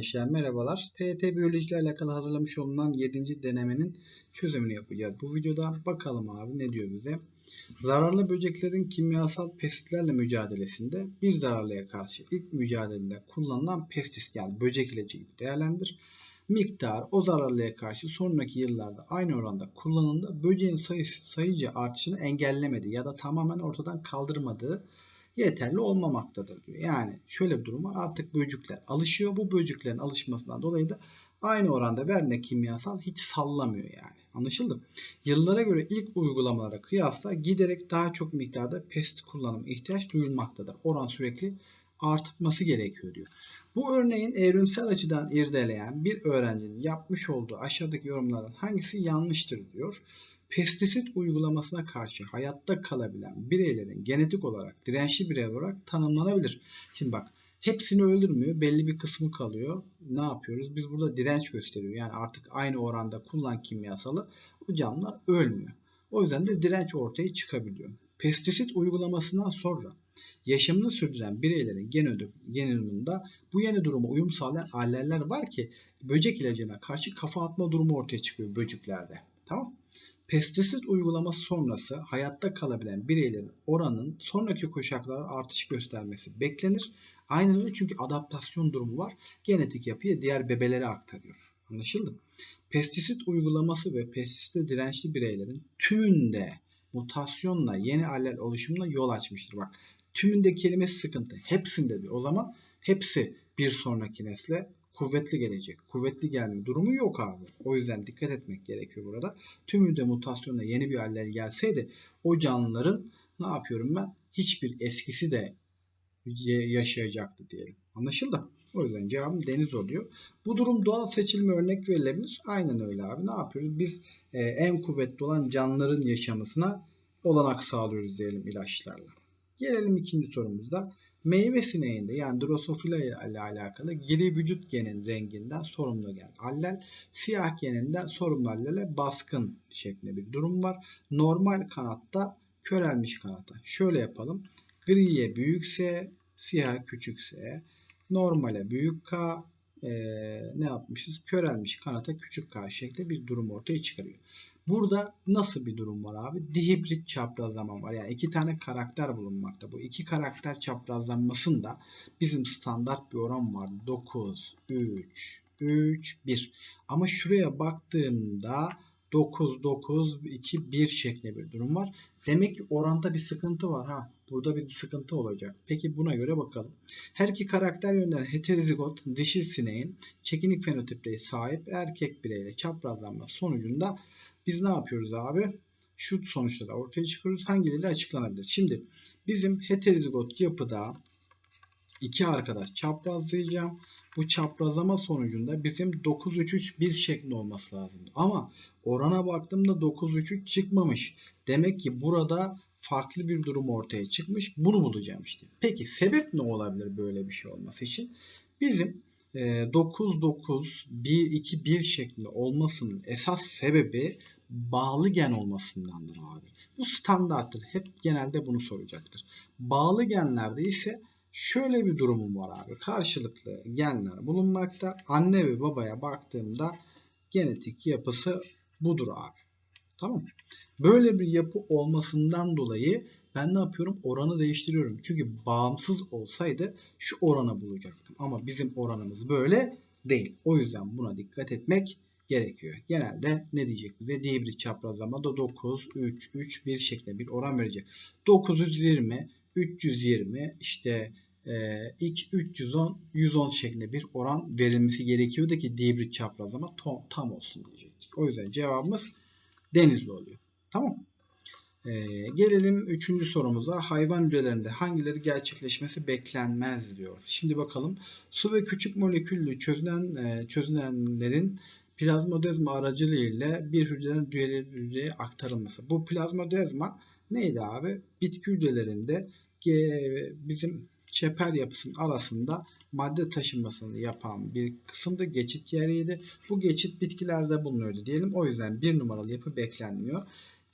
gençler merhabalar. TET Biyoloji ile alakalı hazırlamış olunan 7. denemenin çözümünü yapacağız. Bu videoda bakalım abi ne diyor bize. Zararlı böceklerin kimyasal pestislerle mücadelesinde bir zararlıya karşı ilk mücadelede kullanılan pestis yani böcek ilacı gibi değerlendir. Miktar o zararlıya karşı sonraki yıllarda aynı oranda kullanımda böceğin sayısı sayıca artışını engellemedi ya da tamamen ortadan kaldırmadığı yeterli olmamaktadır diyor. Yani şöyle bir durum var. Artık böcekler alışıyor. Bu böceklerin alışmasından dolayı da aynı oranda verilen kimyasal hiç sallamıyor yani. Anlaşıldı mı? Yıllara göre ilk uygulamalara kıyasla giderek daha çok miktarda pest kullanım ihtiyaç duyulmaktadır. Oran sürekli artması gerekiyor diyor. Bu örneğin evrimsel açıdan irdeleyen bir öğrencinin yapmış olduğu aşağıdaki yorumların hangisi yanlıştır diyor pestisit uygulamasına karşı hayatta kalabilen bireylerin genetik olarak dirençli birey olarak tanımlanabilir. Şimdi bak hepsini öldürmüyor. Belli bir kısmı kalıyor. Ne yapıyoruz? Biz burada direnç gösteriyor. Yani artık aynı oranda kullan kimyasalı o canlılar ölmüyor. O yüzden de direnç ortaya çıkabiliyor. Pestisit uygulamasından sonra yaşamını sürdüren bireylerin genomunda bu yeni duruma uyum sağlayan alleller var ki böcek ilacına karşı kafa atma durumu ortaya çıkıyor böceklerde. Tamam Pestisit uygulaması sonrası hayatta kalabilen bireylerin oranın sonraki kuşaklara artış göstermesi beklenir. Aynen öyle çünkü adaptasyon durumu var. Genetik yapıyı diğer bebelere aktarıyor. Anlaşıldı mı? Pestisit uygulaması ve pestisite dirençli bireylerin tümünde mutasyonla yeni allel oluşumuna yol açmıştır. Bak tümünde kelimesi sıkıntı. Hepsinde diyor. O zaman hepsi bir sonraki nesle kuvvetli gelecek. Kuvvetli gelme durumu yok abi. O yüzden dikkat etmek gerekiyor burada. Tümünde mutasyonla yeni bir haller gelseydi o canlıların ne yapıyorum ben? Hiçbir eskisi de yaşayacaktı diyelim. Anlaşıldı? O yüzden cevabım deniz oluyor. Bu durum doğal seçilme örnek verilebilir. Aynen öyle abi. Ne yapıyoruz? Biz e, en kuvvetli olan canlıların yaşamasına olanak sağlıyoruz diyelim ilaçlarla. Gelelim ikinci sorumuzda. Meyve sineğinde yani drosofila ile alakalı gri vücut genin renginden sorumlu gen allel, siyah geninden sorumlu allele baskın şeklinde bir durum var. Normal kanatta körelmiş kanata. Şöyle yapalım. Griye büyük S, siyah küçük S, normale büyük K, e, ne yapmışız? Körelmiş kanata küçük K şeklinde bir durum ortaya çıkarıyor. Burada nasıl bir durum var abi? Dihibrit çaprazlama var. Yani iki tane karakter bulunmakta. Bu iki karakter çaprazlanmasında bizim standart bir oran var. 9, 3, 3, 1. Ama şuraya baktığımda 9, 9, 2, 1 şeklinde bir durum var. Demek ki oranda bir sıkıntı var ha. Burada bir sıkıntı olacak. Peki buna göre bakalım. Her iki karakter yönden heterozigot dişil sineğin çekinik fenotipleri sahip erkek bireyle çaprazlanma sonucunda biz ne yapıyoruz abi? Şu sonuçları ortaya çıkıyoruz. Hangileri açıklanabilir? Şimdi bizim heterozigot yapıda iki arkadaş çaprazlayacağım. Bu çaprazlama sonucunda bizim 9-3-3-1 şeklinde olması lazım. Ama orana baktığımda 9-3-3 çıkmamış. Demek ki burada farklı bir durum ortaya çıkmış. Bunu bulacağım işte. Peki sebep ne olabilir böyle bir şey olması için? Bizim 9-9-1-2-1 e, şeklinde olmasının esas sebebi bağlı gen olmasındandır abi. Bu standarttır. Hep genelde bunu soracaktır. Bağlı genlerde ise şöyle bir durumum var abi. Karşılıklı genler bulunmakta. Anne ve babaya baktığımda genetik yapısı budur abi. Tamam Böyle bir yapı olmasından dolayı ben ne yapıyorum? Oranı değiştiriyorum. Çünkü bağımsız olsaydı şu oranı bulacaktım. Ama bizim oranımız böyle değil. O yüzden buna dikkat etmek gerekiyor. Genelde ne diyecek bize? Dibrit çaprazlamada 9, 3, 3, 1 şeklinde bir oran verecek. 920, 320 işte e, 310, 110 şeklinde bir oran verilmesi gerekiyordu ki dibrit çaprazlama tam olsun diyecek. O yüzden cevabımız denizli oluyor. Tamam ee, gelelim üçüncü sorumuza. Hayvan hücrelerinde hangileri gerçekleşmesi beklenmez diyor. Şimdi bakalım. Su ve küçük moleküllü çözülen, e, çözülenlerin plazmodezma aracılığıyla bir hücreden diğer hücreye aktarılması. Bu plazmodezma neydi abi? Bitki hücrelerinde bizim çeper yapısının arasında madde taşınmasını yapan bir kısımda geçit yeriydi. Bu geçit bitkilerde bulunuyordu diyelim. O yüzden bir numaralı yapı beklenmiyor.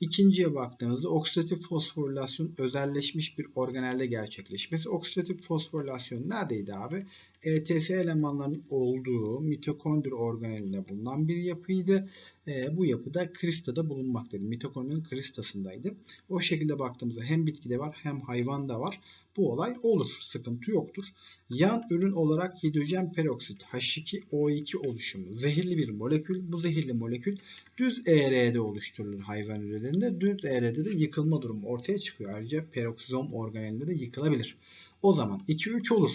İkinciye baktığımızda oksidatif fosforilasyon özelleşmiş bir organelde gerçekleşmesi. Oksidatif fosforilasyon neredeydi abi? ETS elemanlarının olduğu mitokondri organelinde bulunan bir yapıydı. E, bu yapıda kristada bulunmaktaydı. Mitokondrinin kristasındaydı. O şekilde baktığımızda hem bitkide var hem hayvanda var. Bu olay olur. Sıkıntı yoktur. Yan ürün olarak hidrojen peroksit H2O2 oluşumu zehirli bir molekül. Bu zehirli molekül düz ER'de oluşturulur hayvan hücrelerinde. Düz ER'de de yıkılma durumu ortaya çıkıyor. Ayrıca peroksizom organelinde de yıkılabilir. O zaman 2-3 olur.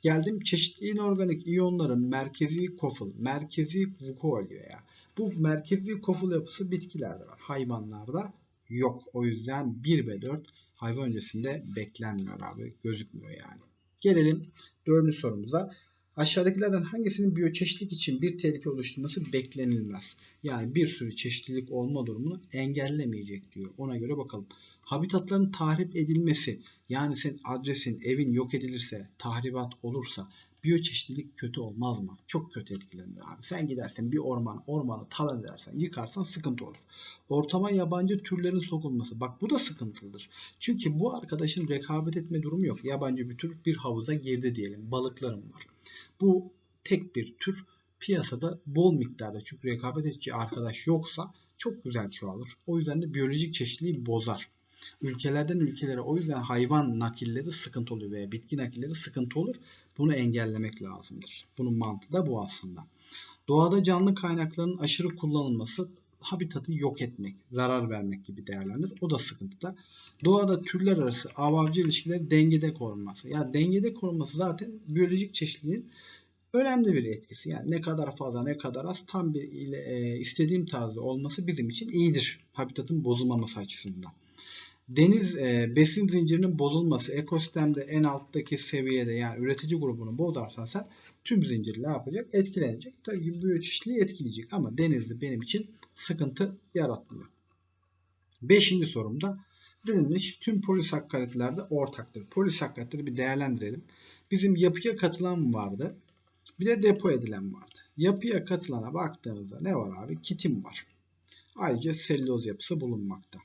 Geldim çeşitli inorganik iyonların merkezi koful, merkezi vukuol veya bu merkezi koful yapısı bitkilerde var. Hayvanlarda yok. O yüzden 1 ve 4 hayvan öncesinde beklenmiyor abi. Gözükmüyor yani. Gelelim dördüncü sorumuza. Aşağıdakilerden hangisinin biyoçeşitlik için bir tehlike oluşturması beklenilmez? Yani bir sürü çeşitlilik olma durumunu engellemeyecek diyor. Ona göre bakalım. Habitatların tahrip edilmesi yani senin adresin, evin yok edilirse, tahribat olursa biyoçeşitlilik kötü olmaz mı? Çok kötü etkilenir abi. Sen gidersen bir orman, ormanı talan edersen, yıkarsan sıkıntı olur. Ortama yabancı türlerin sokulması. Bak bu da sıkıntılıdır. Çünkü bu arkadaşın rekabet etme durumu yok. Yabancı bir tür bir havuza girdi diyelim. Balıklarım var. Bu tek bir tür piyasada bol miktarda çünkü rekabet edici arkadaş yoksa çok güzel çoğalır. O yüzden de biyolojik çeşitliliği bozar. Ülkelerden ülkelere o yüzden hayvan nakilleri sıkıntı oluyor veya bitki nakilleri sıkıntı olur. Bunu engellemek lazımdır. Bunun mantığı da bu aslında. Doğada canlı kaynakların aşırı kullanılması habitatı yok etmek, zarar vermek gibi değerlendir. O da sıkıntıda. Doğada türler arası avcı ilişkileri dengede korunması. Ya dengede korunması zaten biyolojik çeşitliliğin önemli bir etkisi. Yani ne kadar fazla ne kadar az tam bir ile e, istediğim tarzda olması bizim için iyidir. Habitatın bozulmaması açısından. Deniz e, besin zincirinin bozulması ekosistemde en alttaki seviyede yani üretici grubunu bozarsan sen tüm zincir ne yapacak? Etkilenecek. Tabii ki biyoçeşitliği etkileyecek ama denizde benim için sıkıntı yaratmıyor. Beşinci sorumda denilmiş tüm polisakkaritlerde ortaktır. Polisakkaritleri bir değerlendirelim. Bizim yapıya katılan vardı. Bir de depo edilen vardı. Yapıya katılana baktığımızda ne var abi? Kitin var. Ayrıca selüloz yapısı bulunmakta.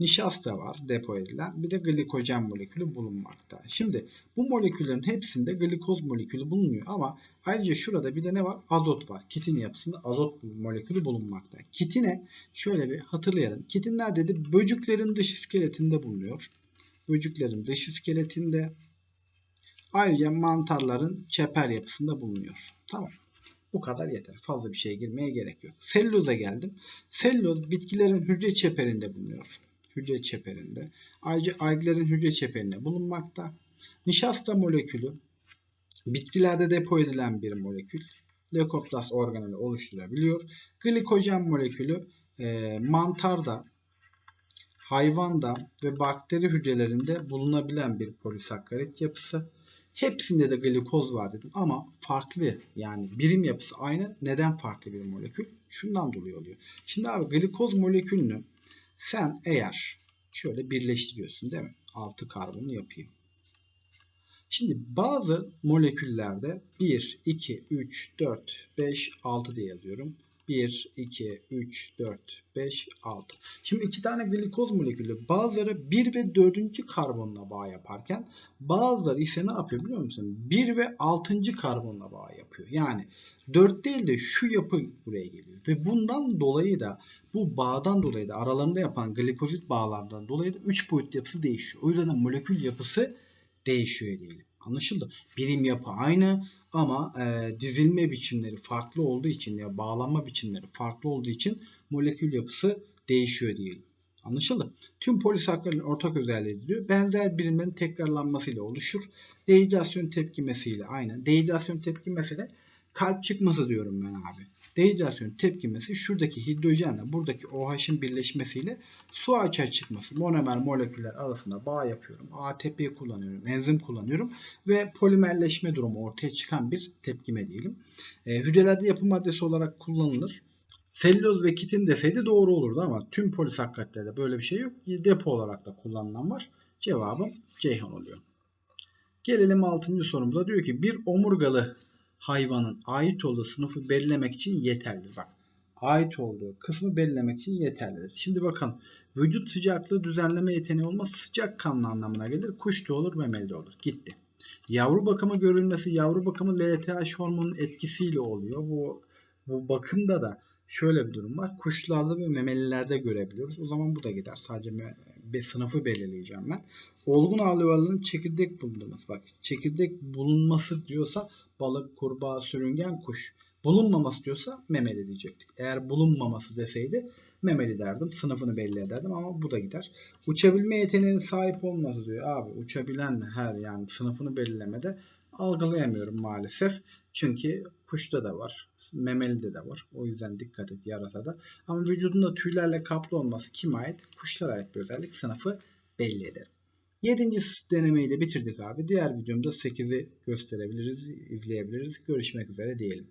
Nişasta var depo edilen. Bir de glikojen molekülü bulunmakta. Şimdi bu moleküllerin hepsinde glikoz molekülü bulunuyor ama ayrıca şurada bir de ne var? Azot var. Kitin yapısında azot molekülü bulunmakta. Kitine şöyle bir hatırlayalım. Kitin neredeydi? Böcüklerin dış iskeletinde bulunuyor. Böcüklerin dış iskeletinde ayrıca mantarların çeper yapısında bulunuyor. Tamam. Bu kadar yeter. Fazla bir şeye girmeye gerek yok. Selüloza geldim. Selüloz bitkilerin hücre çeperinde bulunuyor hücre çeperinde. Ayrıca alglerin hücre çeperinde bulunmakta. Nişasta molekülü bitkilerde depo edilen bir molekül. Leukoplast organeli oluşturabiliyor. Glikojen molekülü e, mantarda, hayvanda ve bakteri hücrelerinde bulunabilen bir polisakkarit yapısı. Hepsinde de glikoz var dedim ama farklı yani birim yapısı aynı. Neden farklı bir molekül? Şundan dolayı oluyor. Şimdi abi glikoz molekülünü sen eğer şöyle birleştiriyorsun değil mi? 6 karbonu yapayım. Şimdi bazı moleküllerde 1, 2, 3, 4, 5, 6 diye yazıyorum. 1, 2, 3, 4, 5, 6. Şimdi iki tane glikoz molekülü bazıları 1 ve 4. karbonla bağ yaparken bazıları ise ne yapıyor biliyor musun? 1 ve 6. karbonla bağ yapıyor. Yani 4 değil de şu yapı buraya geliyor. Ve bundan dolayı da bu bağdan dolayı da aralarında yapan glikozit bağlardan dolayı da 3 boyut yapısı değişiyor. O yüzden de molekül yapısı değişiyor diyelim. Anlaşıldı. Birim yapı aynı ama e, dizilme biçimleri farklı olduğu için ya bağlanma biçimleri farklı olduğu için molekül yapısı değişiyor diyelim. Anlaşıldı. Tüm polisakkarin ortak özelliği diyor. Benzer birimlerin tekrarlanmasıyla oluşur. Dehidrasyon tepkimesiyle aynı. Dehidrasyon tepkimesiyle kalp çıkması diyorum ben abi. Dehidrasyon tepkimesi şuradaki hidrojenle buradaki OH'ın birleşmesiyle su açığa çıkması. Monomer moleküller arasında bağ yapıyorum. ATP kullanıyorum. Enzim kullanıyorum. Ve polimerleşme durumu ortaya çıkan bir tepkime diyelim. E, hücrelerde yapı maddesi olarak kullanılır. Selüloz ve kitin deseydi doğru olurdu ama tüm polisakkaritlerde böyle bir şey yok. Depo olarak da kullanılan var. Cevabım Ceyhan oluyor. Gelelim 6. sorumuza. Diyor ki bir omurgalı hayvanın ait olduğu sınıfı belirlemek için yeterlidir. Bak ait olduğu kısmı belirlemek için yeterlidir. Şimdi bakın vücut sıcaklığı düzenleme yeteneği olmaz sıcak kanlı anlamına gelir. Kuş da olur memeli de olur. Gitti. Yavru bakımı görülmesi yavru bakımı LTH hormonunun etkisiyle oluyor. Bu bu bakımda da şöyle bir durum var. Kuşlarda ve memelilerde görebiliyoruz. O zaman bu da gider. Sadece bir sınıfı belirleyeceğim ben. Olgun ağlı çekirdek bulunması. Bak çekirdek bulunması diyorsa balık, kurbağa, sürüngen, kuş. Bulunmaması diyorsa memeli diyecektik. Eğer bulunmaması deseydi memeli derdim. Sınıfını belli ederdim ama bu da gider. Uçabilme yeteneğine sahip olması diyor. Abi uçabilen her yani sınıfını belirlemede algılayamıyorum maalesef. Çünkü kuşta da var. Memelide de var. O yüzden dikkat et yarasada. Ama vücudunda tüylerle kaplı olması kime ait? Kuşlara ait bir özellik. Sınıfı belli eder. Yedinci denemeyi de bitirdik abi. Diğer videomda 8'i gösterebiliriz, izleyebiliriz. Görüşmek üzere diyelim.